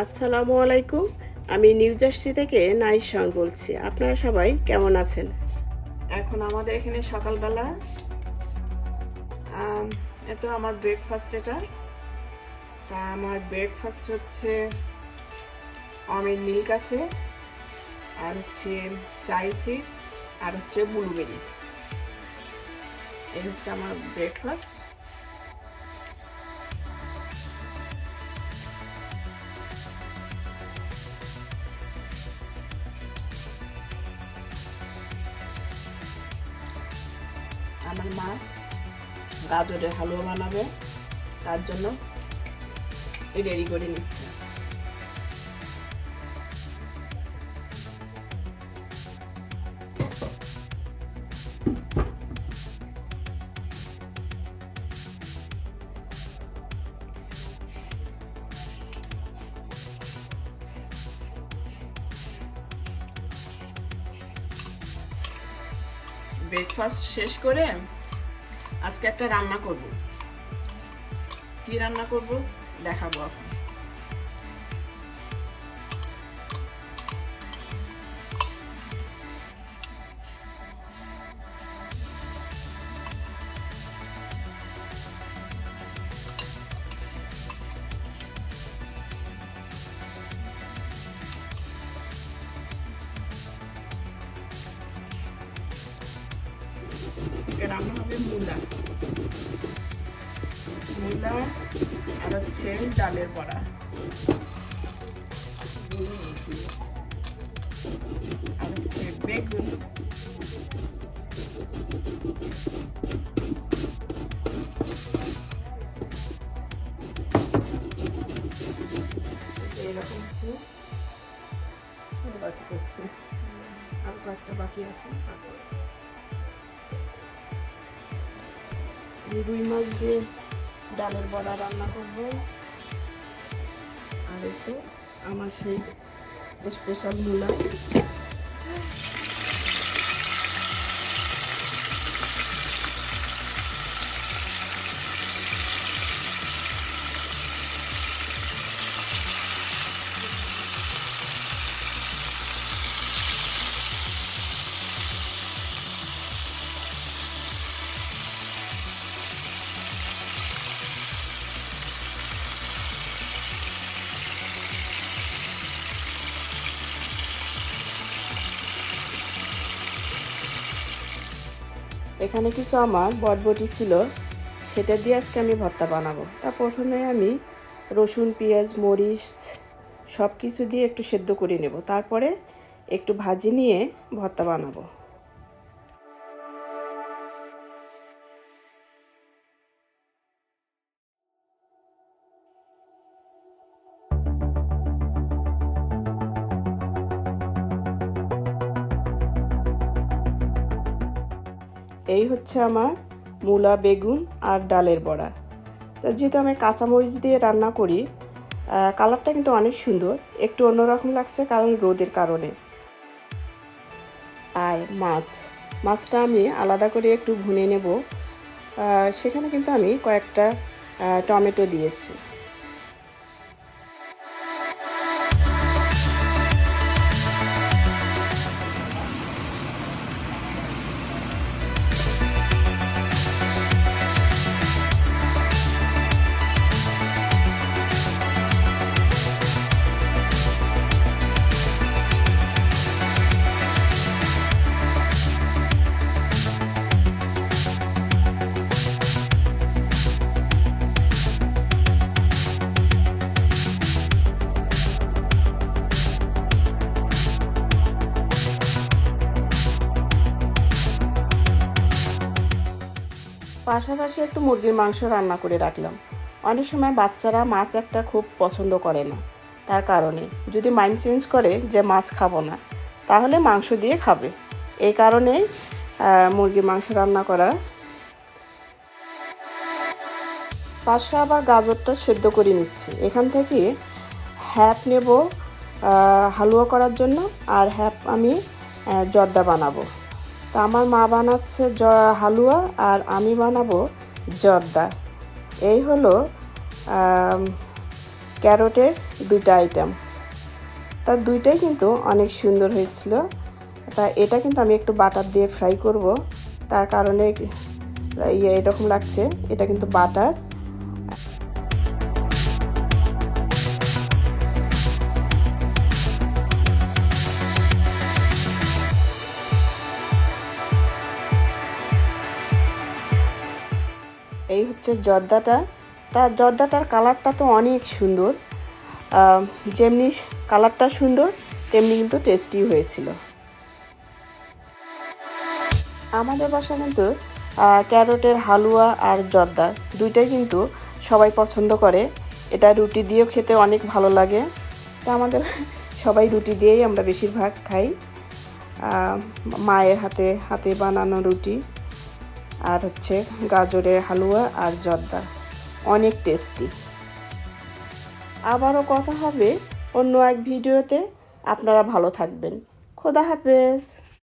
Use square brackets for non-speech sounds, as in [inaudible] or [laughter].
আসসালামু আলাইকুম, আমি নিউ জার্সি থেকে নাইশন বলছি। আপনারা সবাই কেমন আছেন? এখন আমাদের এখানে সকালবেলা এত আমার ব্রেকফাস্ট এটা। তা আমার ব্রেকফাস্ট হচ্ছে অমের মিল্ক আছে, আর হচ্ছে চাইসি আর হচ্ছে ব্লুবেরি এই হচ্ছে আমার ব্রেকফাস্ট আমার মা গাজরের হালুয়া বানাবে। তার জন্য রেডি করে নিচ্ছে। ব্রেকফাস্ট শেষ করে আজকে একটা রান্না করব। কি রান্না করব? দেখাবো এখন। রান্না হবে মূলা। মূলা আর হচ্ছে ডালের বড়া। আর হচ্ছে বেগুন। এরকম হচ্ছে বাকি করছি। আর কয়েকটা বাকি আছে, তারপর রুই মাছ দিয়ে ডালের বড়া রান্না করব। আর এতে আমার সেই স্পেশাল মূলা এখানে কিছু আমার বটবটি ছিল, সেটা দিয়ে আজকে আমি ভর্তা বানাবো। তা প্রথমে আমি রসুন, পেঁয়াজ, মরিচ সব কিছু দিয়ে একটু সেদ্ধ করে নেব। তারপরে একটু ভাজি নিয়ে ভর্তা বানাবো। এই হচ্ছে আমার মূলা, বেগুন আর ডালের বড়া। তো যেহেতু আমি কাঁচামরিচ দিয়ে রান্না করি কালারটা কিন্তু অনেক সুন্দর, একটু অন্যরকম লাগছে কারণ রোদের কারণে। আর মাছ, মাছটা আমি আলাদা করে একটু ভুনে নেব। সেখানে কিন্তু আমি কয়েকটা টমেটো দিয়েছি। পাশাপাশি একটু মুরগির মাংস রান্না করে রাখলাম। অনেক সময় বাচ্চারা মাছ একটা খুব পছন্দ করে না। তার কারণে যদি মাইন্ড চেঞ্জ করে যে মাছ খাব না তাহলে মাংস দিয়ে খাবে। এই কারণেই আহ, মুরগির মাংস রান্না করা। পাশে আবার গাজরটা সেদ্ধ করে নিচ্ছি। এখান থেকে হ্যাপ নেব হালুয়া করার জন্য। আর হ্যাপ আমি জর্দা বানাবো। তো আমার মা বানাচ্ছে জ, হালুয়া আর আমি বানাবো জর্দা। এই হলো ক্যারোটের দুইটা আইটেম। তার দুইটাই কিন্তু অনেক সুন্দর হয়েছিল। তা এটা কিন্তু আমি একটু বাটার দিয়ে ফ্রাই করব। তার কারণে ইয়ে এরকম লাগছে। এটা কিন্তু বাটার। হচ্ছে জর্দাটা। তার জর্দাটার কালারটা তো অনেক সুন্দর। যেমনি কালারটা সুন্দর, তেমনি কিন্তু টেস্টি হয়েছিল। আমাদের বাসা কিন্তু ক্যারোটের হালুয়া আর জর্দা দুইটাই কিন্তু সবাই পছন্দ করে। এটা রুটি দিয়েও খেতে অনেক ভালো লাগে। তা আমাদের [laughs] সবাই রুটি দিয়েই আমরা বেশিরভাগ খাই। মায়ের হাতে হাতে বানানো রুটি। আর হচ্ছে গাজরের হালুয়া আর জর্দা। অনেক টেস্টি আবারও কথা হবে অন্য এক ভিডিওতে। আপনারা ভালো থাকবেন। খোদা হাফেজ।